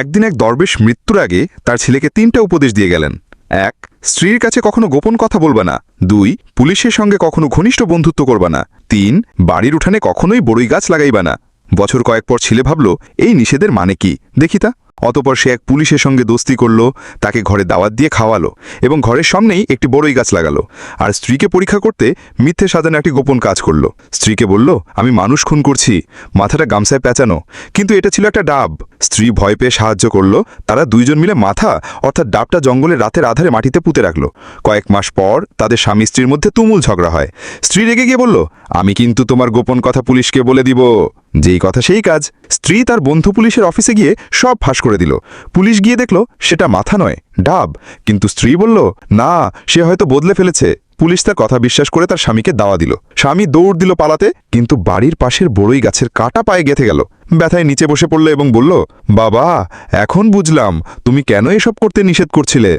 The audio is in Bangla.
একদিন এক দরবেশ মৃত্যুর আগে তার ছেলেকে তিনটা উপদেশ দিয়ে গেলেন। এক, স্ত্রীর কাছে কখনো গোপন কথা বলবা না। দুই, পুলিশের সঙ্গে কখনো ঘনিষ্ঠ বন্ধুত্ব করবে না। তিন, বাড়ির উঠানে কখনোই বড়ই গাছ লাগাইবা না। বছর কয়েক পর ছেলে ভাবল, এই নিষেধের মানে কি? দেখি তা। অতপর সে এক পুলিশের সঙ্গে দোস্তি করল, তাকে ঘরে দাওয়াত দিয়ে খাওয়ালো এবং ঘরের সামনেই একটি বড়ই গাছ লাগালো। আর স্ত্রীকে পরীক্ষা করতে মিথ্যে সাজানো একটি গোপন কাজ করল। স্ত্রীকে বলল, আমি মানুষ খুন করছি, মাথাটা গামছায় পেঁচানো, কিন্তু এটা ছিল একটা ডাব। স্ত্রী ভয় পেয়ে সাহায্য করল, তারা দুইজন মিলে মাথা, অর্থাৎ ডাবটা জঙ্গলের রাতের আধারে মাটিতে পুঁতে রাখল। কয়েক মাস পর তাদের স্বামী স্ত্রীর মধ্যে তুমুল ঝগড়া হয়। স্ত্রী রেগে গিয়ে বলল, আমি কিন্তু তোমার গোপন কথা পুলিশকে বলে দিব। যেই কথা সেই কাজ স্ত্রী তার বন্ধু পুলিশের অফিসে গিয়ে সব ফাঁস করে দিল। পুলিশ গিয়ে দেখল সেটা মাথা নয়, ডাব। কিন্তু স্ত্রী বলল, না, সে হয়তো বদলে ফেলেছে। পুলিশ তার কথা বিশ্বাস করে তার স্বামীকে দাওয়া দিল। স্বামী দৌড় দিল পালাতে, কিন্তু বাড়ির পাশের বড়ই গাছের কাটা পায়ে গেথে গেল। ব্যথায় নিচে বসে পড়ল এবং বলল, বাবা, এখন বুঝলাম, তুমি কেন এসব করতে নিষেধ করছিলে?